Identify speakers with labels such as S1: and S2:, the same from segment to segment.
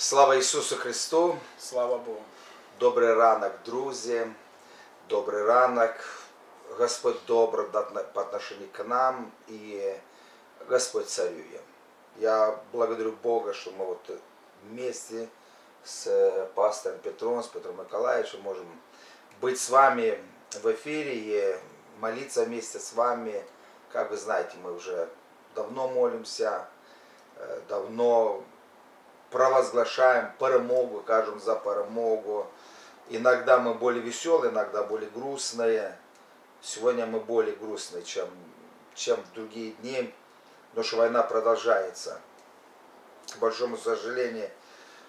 S1: Слава Ісусу Христу!
S2: Слава Богу.
S1: Добрий ранок, друзі! Добрий ранок! Господь добр по отношению к нам и Господь царює. Я благодарю Бога, что мы вот вместе с пастором Петром, с Петром Николаевичем можем быть с вами в эфире и молиться вместе с вами. Как вы знаете, мы уже давно молимся, э, давно провозглашаем перемогу, кажем за перемогу. Иногда мы более веселые, иногда более грустные. Сегодня мы более грустные, чем, чем в другие дни, потому что война продолжается. К большому сожалению,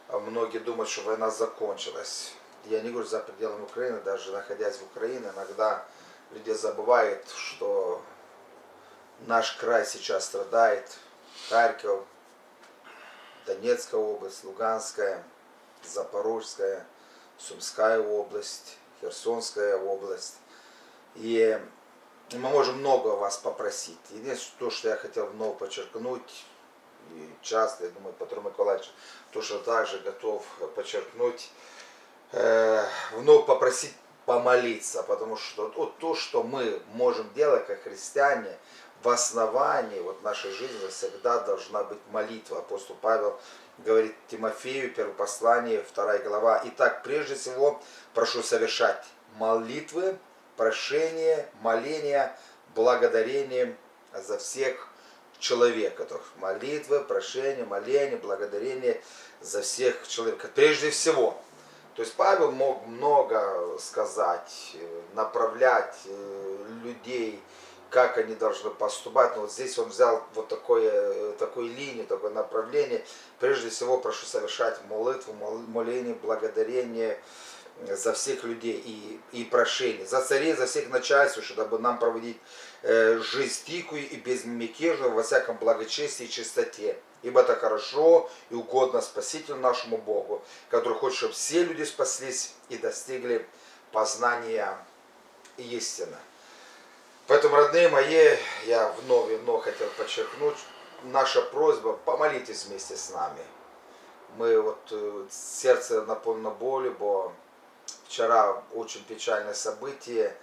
S1: многие думают, что война закончилась. Я не говорю за пределами Украины, даже находясь в Украине, иногда люди забывают, что наш край сейчас страдает. Харьков, Донецкая область, Луганская, Запорожская, Сумская область, Херсонская область. И мы можем много вас попросить. Единственное, то, что я хотел вновь подчеркнуть, и часто, я думаю, Петр Николаевич тоже также готов подчеркнуть, э, вновь попросить помолиться, потому что вот то, что мы можем делать как христиане, в основании вот нашей жизни всегда должна быть молитва. Апостол Павел говорит Тимофею, первое послание, вторая глава. Итак, прежде всего, прошу совершать молитвы, прошение, моления, благодарение за всех человеков. Молитвы, прошение, моление, благодарение за всех человеков. Прежде всего. То есть Павел мог много сказать, направлять э, людей, как они должны поступать. Но вот здесь он взял вот такое, такую линию, такое направление. Прежде всего прошу совершать молитву, моление, благодарение за всех людей и, и прошение. За царей, за всех начальств, чтобы нам проводить э, жизнь тихую и безмятежную во всяком благочестии и чистоте. Ибо это хорошо и угодно Спасителю нашему Богу, который хочет, чтобы все люди спаслись и достигли познания истины. Поэтому, родные мои, я вновь и вновь хотел подчеркнуть, наша просьба, помолитесь вместе с нами. Мы вот, э, сердце наполнено болью, бо вчера очень печальное событие,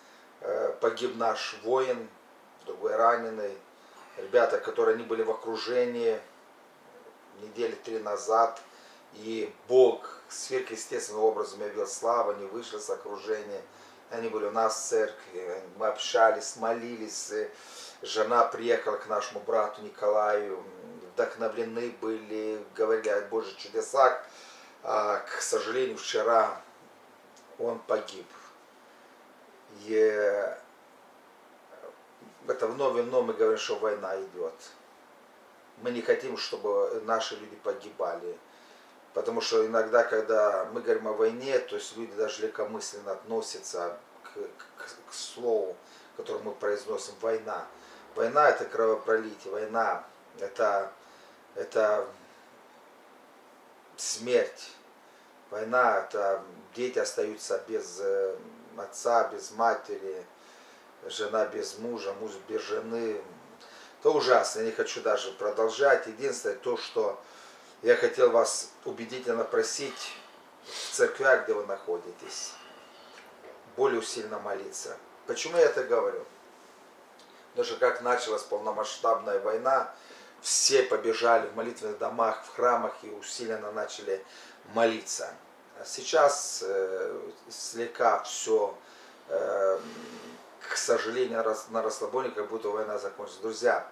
S1: Э, погиб наш воин, другой раненый, ребята, которые они были в окружении недели три назад, и Бог сверхъестественным образом явил славу, они вышли с окружения, они были у нас в церкви, мы общались, молились, жена приехала к нашему брату Николаю, вдохновлены были, говорили о Божьих чудесах, а, к сожалению, вчера он погиб. И это вновь и вновь мы говорим, что война идет. Мы не хотим, чтобы наши люди погибали. Потому что иногда, когда мы говорим о войне, то есть люди даже легкомысленно относятся к, к, к слову, которое мы произносим, война. Война это кровопролитие, война это, это смерть. Война это дети остаются без э, отца, без матери, жена без мужа, муж без жены. Это ужасно, я не хочу даже продолжать. Единственное то, что я хотел вас убедительно просить в церквях, где вы находитесь, более усиленно молиться. Почему я это говорю? Что как началась полномасштабная война, все побежали в молитвенных домах, в храмах и усиленно начали молиться. А сейчас э, слегка все, э, к сожалению, на расслабоне, как будто война закончится. Друзья,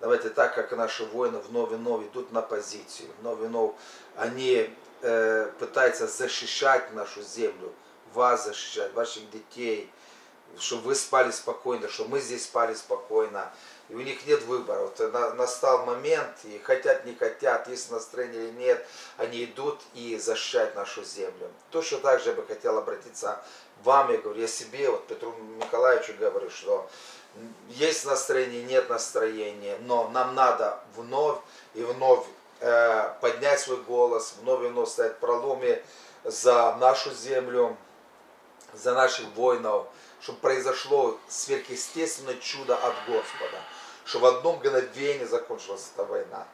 S1: давайте так, как наши воины вновь и вновь идут на позицию, вновь и вновь они э, пытаются защищать нашу землю, вас защищать, ваших детей, чтобы вы спали спокойно, чтобы мы здесь спали спокойно. И у них нет выбора. Вот на- настал момент, и хотят, не хотят, есть настроение или нет, они идут и защищают нашу землю. Точно так же я бы хотел обратиться вам, я говорю, я себе, вот Петру Николаевичу говорю, что есть настроение, нет настроения, но нам надо вновь и вновь э, поднять свой голос, вновь и вновь стоять в проломе за нашу землю, за наших воинов, чтобы произошло сверхъестественное чудо от Господа, чтобы в одно мгновение закончилась эта война.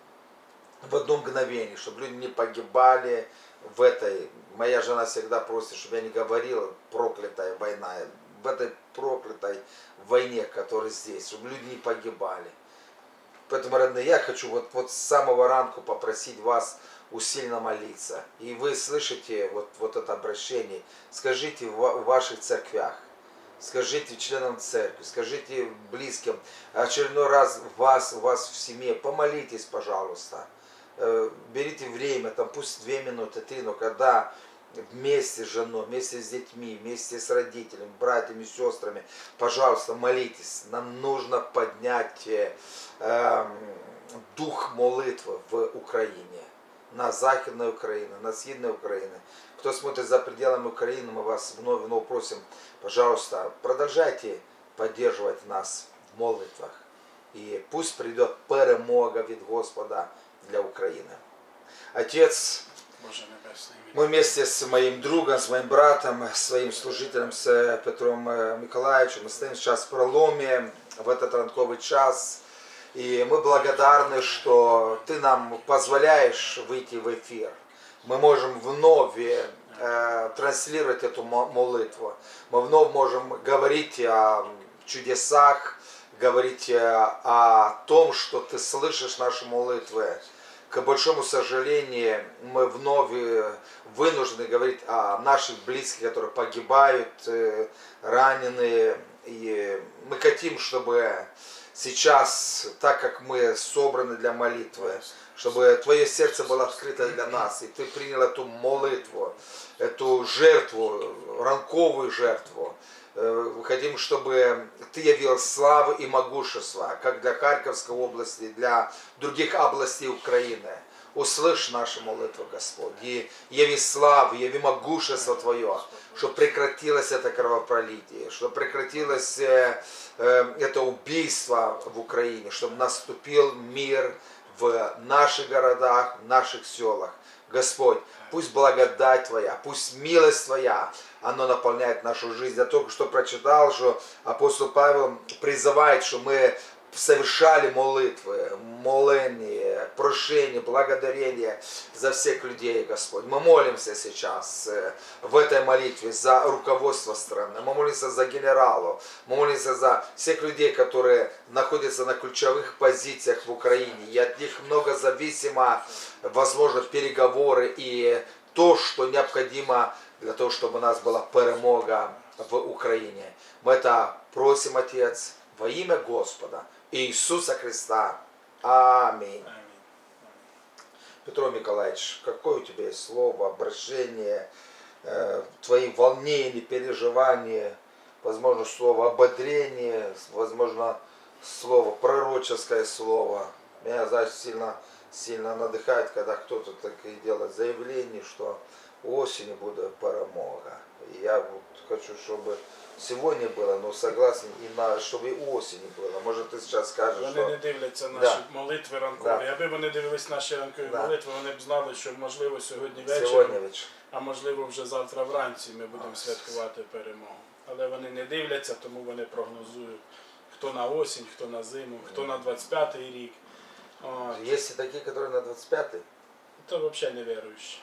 S1: в одно мгновение, чтобы люди не погибали в этой... Моя жена всегда просит, чтобы я не говорил проклятая война, в этой проклятой войне, которая здесь, чтобы люди не погибали. Поэтому, родные, я хочу вот, вот с самого ранку попросить вас усиленно молиться. И вы слышите вот, вот это обращение. Скажите в ва- в ваших церквях, скажите членам церкви, скажите близким, очередной раз вас, вас в семье, помолитесь, пожалуйста. Э, Берите время, там пусть две минуты, три, но когда вместе с женой, вместе с детьми, вместе с родителями, братьями, сестрами, пожалуйста, молитесь. Нам нужно поднять э, эм, дух молитвы в Украине, на Західної України, на Східної України. Кто смотрит за пределами Украины, мы вас вновь и вновь просим, пожалуйста, продолжайте поддерживать нас в молитвах. И пусть придет перемога від Господа для України. Отец,
S2: Боже Небесний.
S1: мы вместе с моим другом, с моим братом, своим служителем, с Петром э, Миколаевичем, мы стоим сейчас в проломе в этот ранковый час. И мы благодарны, что ты нам позволяешь выйти в эфир. Мы можем вновь э, транслировать эту мо- молитву. Мы вновь можем говорить о чудесах, говорить э, о том, что ты слышишь наши молитвы. К большому сожалению, мы вновь э, вынуждены говорить о наших близких, которые погибают, э, раненые. И мы хотим, чтобы сейчас, так как мы собраны для молитвы, чтобы твое сердце было открыто для нас, и ты принял эту молитву, эту жертву, ранковую жертву. Э, Мы хотим, чтобы ты явил славу и могущество, как для Харьковской области, для других областей Украины. Услышь наши молитвы, Господь, и яви славу, яви могущество Твое, чтобы прекратилось это кровопролитие, чтобы прекратилось э, э, это убийство в Украине, чтобы наступил мир в наших городах, в наших селах. Господь, пусть благодать Твоя, пусть милость Твоя, оно наполняет нашу жизнь. Я только что прочитал, что апостол Павел призывает, что мы совершали молитвы, моления, прошение, благодарение за всех людей, Господь. Мы молимся сейчас э, в этой молитве за руководство страны, мы молимся за генералов, мы молимся за всех людей, которые находятся на ключевых позициях в Украине. И от них много зависимо, возможно, переговоры и то, что необходимо для того, чтобы у нас была перемога в Украине. Мы это просим, Отец, во имя Господа Иисуса Христа. Аминь.
S2: Амінь.
S1: Петро Николаевич, какое у тебя есть слово, обращение, э, твои волнения, переживания, возможно, слово ободрение, возможно, слово, пророческое слово. Меня, знаешь, сильно, сильно надыхает, когда кто-то такие делает заявление, что осенью будет перемога. И я вот хочу, чтобы сегодня было, но согласен, и на, чтобы и осенью было. Может, ты сейчас скажешь,
S2: Вони
S1: что...
S2: не дивляться наші
S1: Да.
S2: молитви ранкові.
S1: Да.
S2: Аби вони дивились наші ранкові
S1: Да.
S2: молитви, вони б знали, що можливо сьогодні ввечері,
S1: Сегодня вечер.
S2: а можливо вже завтра вранці ми будемо святкувати перемогу. Але вони не дивляться, тому вони прогнозують, хто на осінь, хто на зиму, хто на 25-й рік. От.
S1: Есть и такие, которые на 25-й.
S2: То взагалі не віруючі.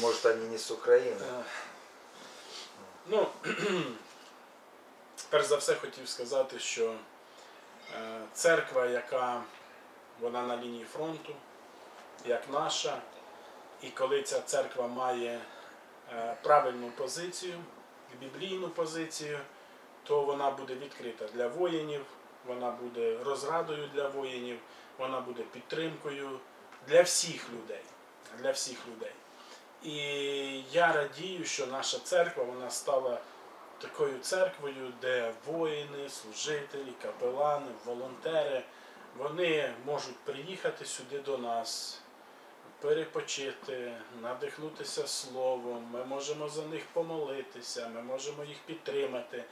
S1: Может, они не с Украины.
S2: Ну, перш за все хотів сказати, що е, церква, яка вона на лінії фронту, як наша, і коли ця церква має е, правильну позицію, біблійну позицію, то вона буде відкрита для воїнів, вона буде розрадою для воїнів, вона буде підтримкою для всіх людей. Для всіх людей. І я радію, що наша церква вона стала такою церквою, де воїни, служителі, капелани, волонтери, вони можуть приїхати сюди до нас, перепочити, надихнутися словом. Ми можемо за них помолитися, ми можемо їх підтримати,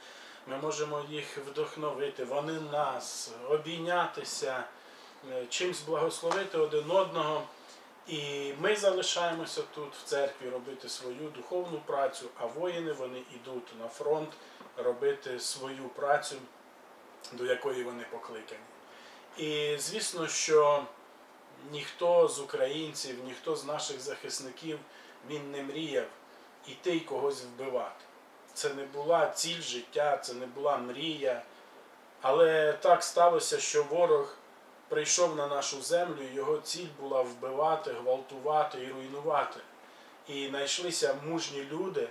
S2: ми можемо їх вдохновити, вони нас, обійнятися, е, чимсь благословити один одного. І ми залишаємося тут в церкві робити свою духовну працю, а воїни вони йдуть на фронт робити свою працю, до якої вони покликані. І звісно, що ніхто з українців, ніхто з наших захисників він не мріяв іти й когось вбивати. Це не була ціль життя, це не була мрія. Але так сталося, що ворог прийшов на нашу землю, його ціль була вбивати, гвалтувати і руйнувати. І знайшлися мужні люди,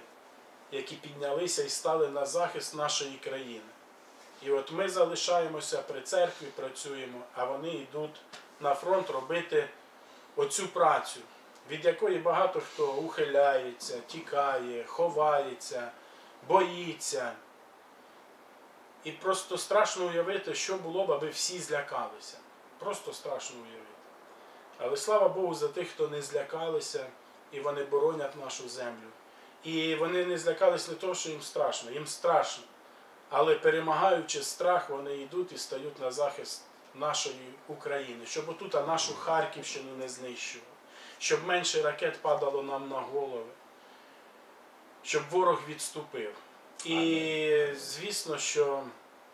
S2: які піднялися і стали на захист нашої країни. І от ми залишаємося при церкві, працюємо, а вони йдуть на фронт робити оцю працю, від якої багато хто ухиляється, тікає, ховається, боїться. І просто страшно уявити, що було б, аби всі злякалися. Просто страшно уявити. Але слава Богу за тих, хто не злякалися, і вони боронять нашу землю. І вони не злякались не того, що їм страшно, їм страшно. Але перемагаючи страх, вони йдуть і стають на захист нашої України, щоб отут нашу Харківщину не знищували, щоб менше ракет падало нам на голови, щоб ворог відступив. І звісно, що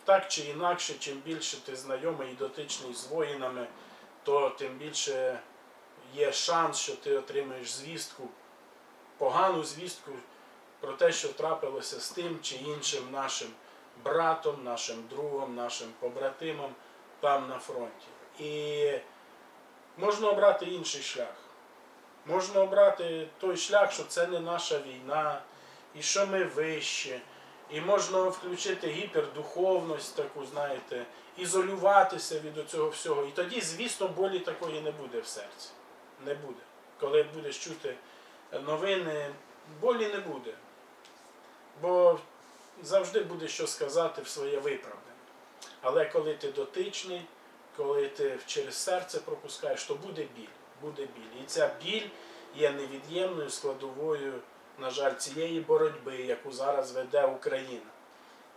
S2: так чи інакше, чим більше ти знайомий і дотичний з воїнами, то тим більше є шанс, що ти отримаєш звістку, погану звістку про те, що трапилося з тим чи іншим нашим братом, нашим другом, нашим побратимом там на фронті. І можна обрати інший шлях. Можна обрати той шлях, що це не наша війна, і що ми вище. І можна включити гіпердуховність, таку, знаєте, ізолюватися від цього всього. І тоді, звісно, болі такої не буде в серці. Не буде. Коли будеш чути новини, болі не буде. Бо завжди буде що сказати в своє виправдання. Але коли ти дотичний, коли ти через серце пропускаєш, то буде біль. Буде біль. І ця біль є невід'ємною складовою, на жаль, цієї боротьби, яку зараз веде Україна.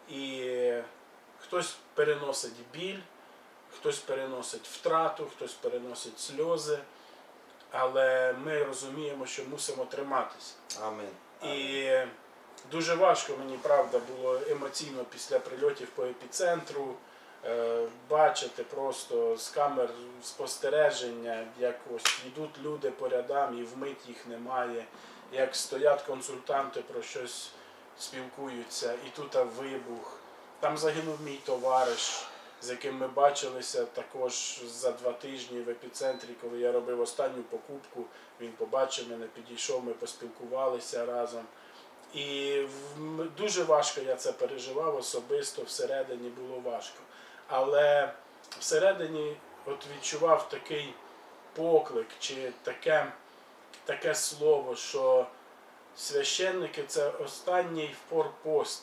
S2: І хтось переносить біль, хтось переносить втрату, хтось переносить сльози. Але ми розуміємо, що мусимо триматися.
S1: Амінь.
S2: І дуже важко мені правда було емоційно після прильотів по епіцентру е, бачити просто з камер спостереження, як ось йдуть люди по рядам і вмить їх немає, як стоять консультанти про щось спілкуються, і тут вибух. Там загинув мій товариш, з яким ми бачилися також за два тижні в епіцентрі, коли я робив останню покупку. Він побачив мене, підійшов, ми поспілкувалися разом. І дуже важко я це переживав особисто, всередині було важко. Але всередині от відчував такий поклик чи таке, таке слово, що священники це останній форпост,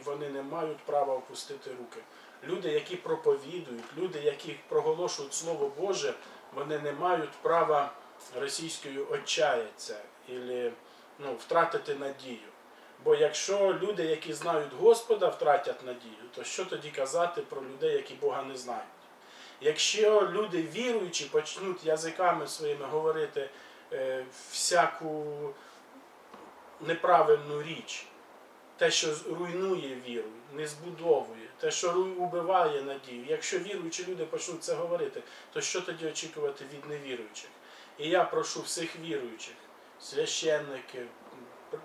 S2: і вони не мають права опустити руки. Люди, які проповідують, люди, які проголошують Слово Боже, вони не мають права російською отчаяться або ну, втратити надію. Бо якщо люди, які знають Господа, втратять надію, то що тоді казати про людей, які Бога не знають? Якщо люди віруючі почнуть язиками своїми говорити всяку неправильну річ, те, що руйнує віру, не збудовує, те, що убиває надію. Якщо віруючі люди почнуть це говорити, то що тоді очікувати від невіруючих? І я прошу всіх віруючих, священники,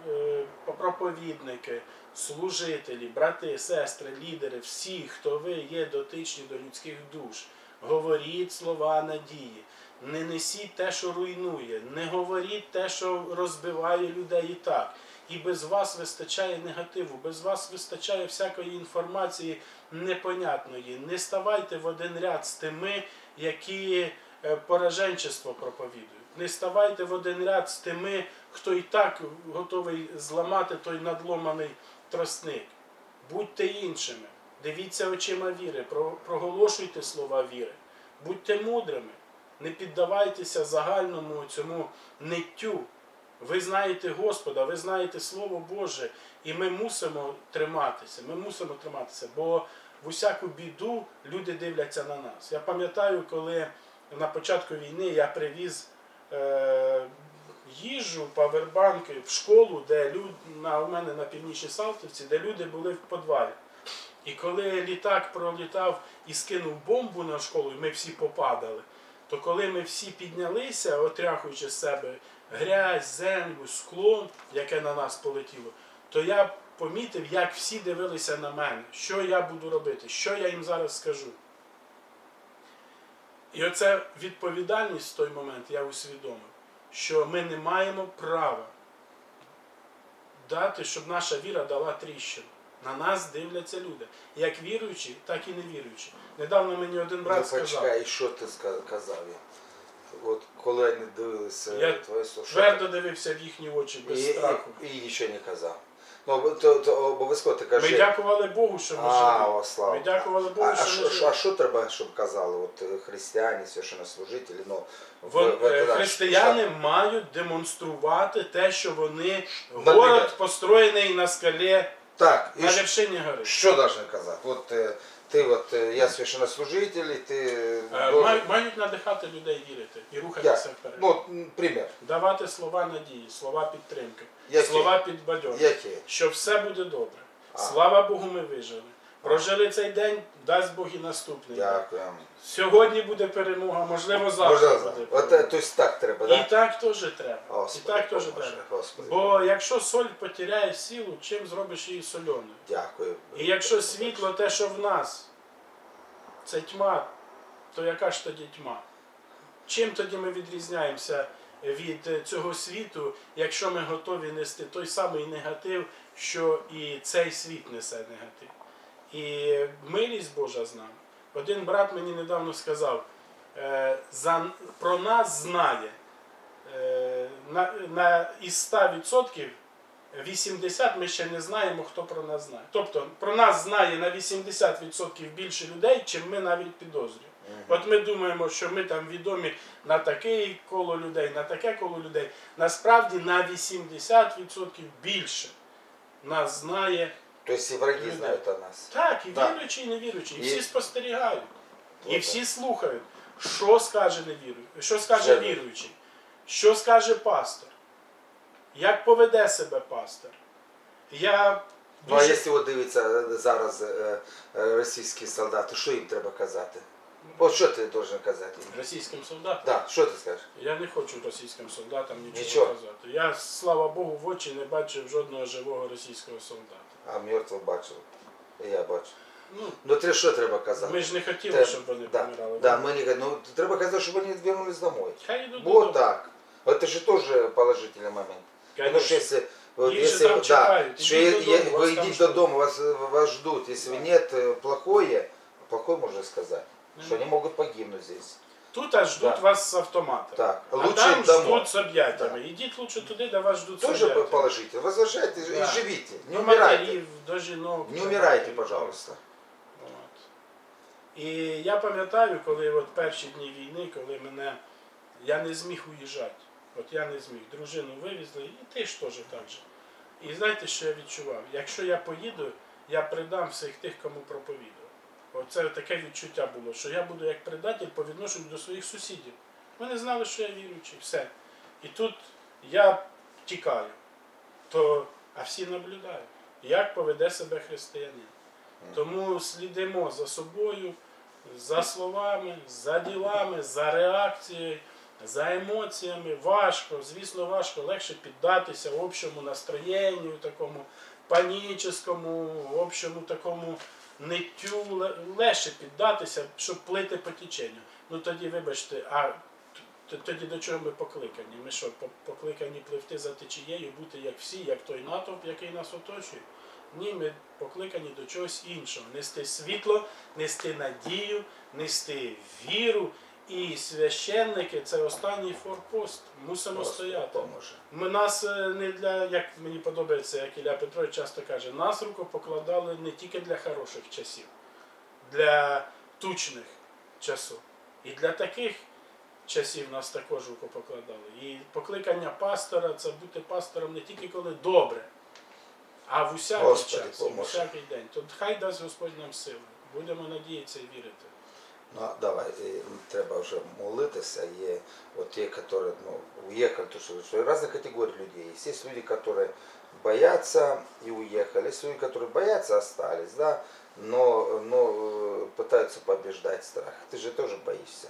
S2: е, проповідники, служителі, брати, сестри, лідери, всі, хто ви є дотичні до людських душ, говоріть слова надії. Не несіть те, що руйнує, не говоріть те, що розбиває людей і так. І без вас вистачає негативу, без вас вистачає всякої інформації непонятної. Не ставайте в один ряд з тими, які е, пораженчество проповідують. Не ставайте в один ряд з тими, хто і так готовий зламати той надломаний тростник. Будьте іншими, дивіться очима віри, проголошуйте слова віри, будьте мудрими, не піддавайтеся загальному цьому ниттю. Ви знаєте Господа, ви знаєте Слово Боже, і ми мусимо триматися. Ми мусимо триматися, бо в усяку біду люди дивляться на нас. Я пам'ятаю, коли на початку війни я привіз е, їжу, павербанки в школу, де люд, на, у мене на північній Салтівці, де люди були в подвалі. І коли літак пролітав і скинув бомбу на школу, і ми всі попадали, то коли ми всі піднялися, отряхуючи з себе грязь, землю, скло, яке на нас полетіло, то я помітив, як всі дивилися на мене, що я буду робити, що я їм зараз скажу. І оце відповідальність в той момент я усвідомив, що ми не маємо права дати, щоб наша віра дала тріщину. На нас дивляться люди, як віруючі, так і невіруючі. Недавно мені один брат
S1: Ну,
S2: сказав,
S1: почекай, і що ти казав я? От коли вони дивилися
S2: Я
S1: твоє слово, що
S2: твердо дивився в їхні очі без
S1: і,
S2: страху.
S1: і, і нічого не казав. Ну, то, то обов'язково ти кажи.
S2: Ми дякували Богу, що ми
S1: а, слава.
S2: Ми дякували Богу,
S1: а, а,
S2: що
S1: що,
S2: ми
S1: що- а що треба, щоб казали от, е, християни, священнослужителі? Ну,
S2: Вон,
S1: в-
S2: е,
S1: в-
S2: християни мають демонструвати те, що вони город построєний на скалі,
S1: Так,
S2: на
S1: що-
S2: не гори.
S1: що должны казати? От е, ти, от, е, я священнослужитель, і ти
S2: Е,
S1: должен-
S2: Мають, мають надихати людей вірити і рухатися вперед.
S1: Ну, примір.
S2: Давати слова надії, слова підтримки,
S1: Які?
S2: слова підбадьорення.
S1: Які?
S2: що все буде добре.
S1: А.
S2: Слава Богу, ми вижили. Прожили цей день, дасть Бог і наступний.
S1: Дякую.
S2: Сьогодні буде перемога, можливо, завтра
S1: Можна
S2: буде. перемога.
S1: От, тобто так треба,
S2: І так теж треба.
S1: Господи,
S2: і так теж
S1: поможе,
S2: треба.
S1: Господи.
S2: Бо якщо соль потеряє силу, чим зробиш її соленою?
S1: Дякую.
S2: І якщо світло те, що в нас, це тьма, то яка ж тоді тьма? Чим тоді ми відрізняємося від цього світу, якщо ми готові нести той самий негатив, що і цей світ несе негатив? І милість Божа з нами. Один брат мені недавно сказав, е, за, про нас знає е, на, на, із 100% 80 ми ще не знаємо, хто про нас знає. Тобто про нас знає на 80% більше людей, чим ми навіть підозрюємо. От ми думаємо, що ми там відомі на таке коло людей, на таке коло людей. Насправді на 80% більше нас знає.
S1: Тобто і враги
S2: Люди.
S1: знають о нас.
S2: Так, і
S1: Так.
S2: віруючі, і невіруючі. І
S1: І-
S2: всі спостерігають. І всі слухають, що скаже невіруючий, що скаже віруючий, що скаже пастор, як поведе себе пастор. Я
S1: Ну а
S2: дуже
S1: якщо от дивиться е, зараз е, е, російські солдати, що їм треба казати? От що ти должен казати? їм?
S2: російським солдатам.
S1: Да, що ти скажеш?
S2: Я не хочу російським солдатам нічого,
S1: Нічого.
S2: казати. Я, слава Богу, в очі не бачив жодного живого російського солдата.
S1: А мертвих бачив. І я бачу.
S2: Ну,
S1: Ну ти що треба казати?
S2: ми ж не хотіли,
S1: Те-
S2: щоб вони
S1: да,
S2: помирали.
S1: Да, ми не ну, треба казати, щоб вони вернулись домой.
S2: Хай йдуть
S1: Вот
S2: додому.
S1: так. Это же тоже положительный момент. Потому что
S2: Конечно.
S1: если, вот
S2: Их же
S1: если
S2: там
S1: да,
S2: чекают.
S1: что
S2: Идите
S1: е-
S2: додому,
S1: е-
S2: вас
S1: вы
S2: там
S1: идите
S2: ждут.
S1: додому, вас, э, вас ждут. Если нет э, плохое, плохое можно сказать, что они могут погибнуть здесь.
S2: Тут аж ждуть
S1: Да.
S2: вас з автомата.
S1: Так,
S2: а
S1: лучше
S2: там
S1: домой.
S2: ждуть з об'яттями. Ідіть лучше туди, де вас ждуть з
S1: Тоже
S2: об'яттями.
S1: положительно. Возвращайте
S2: Да.
S1: и живите. Не
S2: До
S1: умирайте.
S2: до жінок.
S1: Не умирайте, пожалуйста.
S2: От. І я пам'ятаю, коли от перші дні війни, коли мене. Я не зміг уїжджати. От я не зміг. Дружину вивезли, і ти ж теж так же. І знаєте, що я відчував? Якщо я поїду, я придам всіх тих, кому проповідував. Оце таке відчуття було, що я буду як предатель по відношенню до своїх сусідів. Вони знали, що я віруючий, все. І тут я тікаю, то, а всі наблюдають, як поведе себе християнин. Тому слідимо за собою, за словами, за ділами, за реакцією, за емоціями. Важко, звісно, важко, легше піддатися общому настроєнню, такому панічному, общому такому ниттю. Легше піддатися, щоб плити по теченню. Ну тоді, вибачте, а тоді до чого ми покликані? Ми що, покликані пливти за течією, бути як всі, як той натовп, який нас оточує? Ні, ми покликані до чогось іншого. Нести світло, нести надію, нести віру. І священники це останній форпост. Мусимо
S1: Господи,
S2: стояти.
S1: поможе.
S2: Ми нас е, не для, як мені подобається, як Ілля Петрович часто каже, нас руку покладали не тільки для хороших часів, для тучних часів. І для таких часів нас також руку покладали. І покликання пастора це бути пастором не тільки коли добре, а в усякий
S1: Господи,
S2: час, в усякий день. То хай дасть Господь нам сили. Будемо надіятися і вірити.
S1: Ну, давай, і треба вже молитися. Є от ті, які ну, уїхали, то що, що різні категорії людей. Є. Есть люди, которые боятся и уехали, есть люди, которые боятся, остались, да, но, но э, пытаются побеждать страх. Ты же тоже боишься.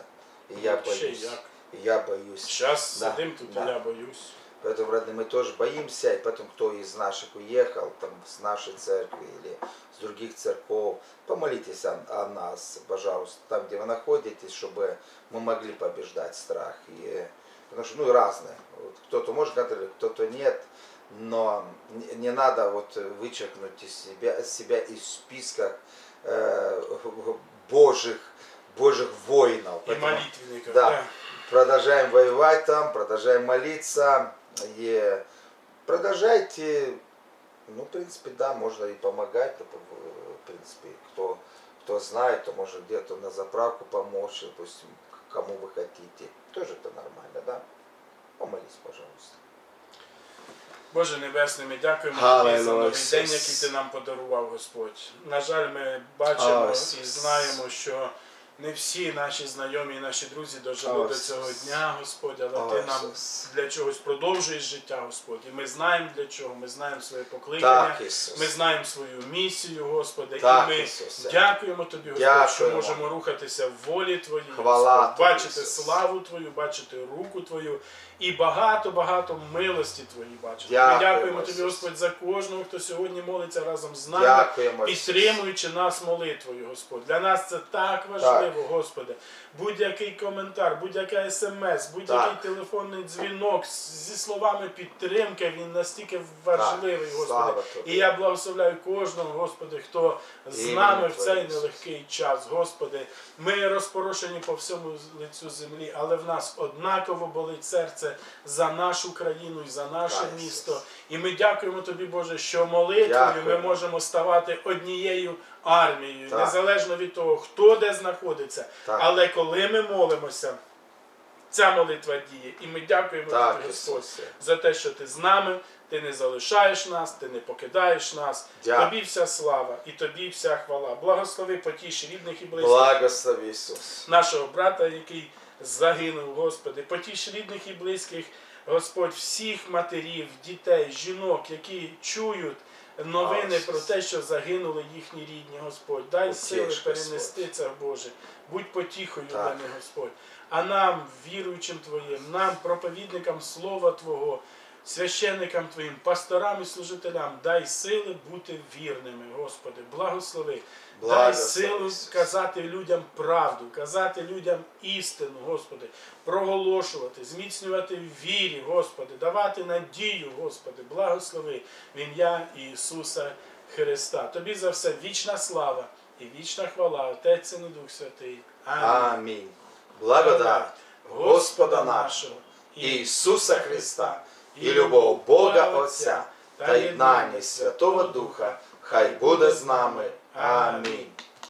S1: И я
S2: Вообще,
S1: боюсь.
S2: як?
S1: И я боюсь.
S2: Зараз
S1: Да,
S2: сидим тут,
S1: да.
S2: і я боюсь.
S1: Поэтому, родные, мы тоже боимся, и потом, кто из наших уехал, там, с нашей церкви или с других церков, помолитесь о, о нас, пожалуйста, там, где вы находитесь, чтобы мы могли побеждать страх. И, потому что, ну, разные. Вот, кто-то может контролировать, кто-то нет, но не, не надо вот вычеркнуть из себя, себя из списка э, Божьих, Божьих воинов.
S2: І
S1: Поэтому-
S2: молитвенників.
S1: Да.
S2: да.
S1: продолжаем воевать там, продолжаем молиться. И продолжайте, ну, в принципе, да, можно и помогать, ну, в принципе, кто, кто знает, то может где-то на заправку помочь, допустим, кому вы хотите. Тоже это нормально, да? Помолись, пожалуйста.
S2: Боже Небесний, ми дякуємо тобі за новий день, який ти нам подарував, Господь. На жаль, ми бачимо і знаємо, що не всі наші знайомі і наші друзі дожили до цього дня, Господь, але ти нам для чогось продовжуєш життя, Господь. І ми знаємо для чого, ми знаємо своє покликання. Ми знаємо свою місію, Господи, і ми дякуємо Тобі, Господь, що можемо рухатися в волі Твоїй, бачити славу Твою, бачити руку Твою і багато-багато милості Твої бачити. Ми
S1: Дякуємо,
S2: дякуємо Тобі, Господь, за кожного, хто сьогодні молиться разом з нами.
S1: Дякуємо,
S2: Підтримуючи нас молитвою, Господь. Для нас це так важливо, Господи. Будь-який коментар, будь-яка смс, будь-який
S1: Так.
S2: телефонний дзвінок зі словами підтримки, він настільки важливий,
S1: Так,
S2: Господи. І я благословляю кожного, Господи, хто з нами в цей нелегкий час, Господи. Ми розпорошені по всьому лицю землі, але в нас однаково болить серце за нашу країну і за наше
S1: Так,
S2: місто. І ми дякуємо Тобі, Боже, що молитвою ми можемо ставати однією армією,
S1: Так.
S2: незалежно від того, хто де знаходиться.
S1: Так.
S2: Але коли ми молимося, ця молитва діє. І ми дякуємо
S1: Так,
S2: Тобі, Господь,
S1: Ісусе.
S2: за те, що ти з нами, ти не залишаєш нас, ти не покидаєш нас.
S1: Дякую.
S2: Тобі вся слава і тобі вся хвала. Благослови потіш рідних і близьких
S1: Благослови, Ісус.
S2: нашого брата, який загинув, Господи, потіш рідних і близьких, Господь, всіх матерів, дітей, жінок, які чують новини про те, що загинули їхні рідні, Господь. Дай сили
S1: Господь.
S2: перенести це, Боже. Будь потіхою для Господь. А нам, віруючим Твоїм, нам, проповідникам Слова Твого, священникам Твоїм, пасторам і служителям, дай сили бути вірними, Господи. Благослови. Дай силу казати людям правду, казати людям істину, Господи, проголошувати, зміцнювати в вірі, Господи, давати надію, Господи, благослови в ім'я Ісуса Христа. Тобі за все вічна слава і вічна хвала, Отець і Дух Святий. Амінь.
S1: Амінь. Благодать Господа нашого, Ісуса Христа, і любов Бога Отця та єднання Святого Духа, хай буде з нами. Амінь.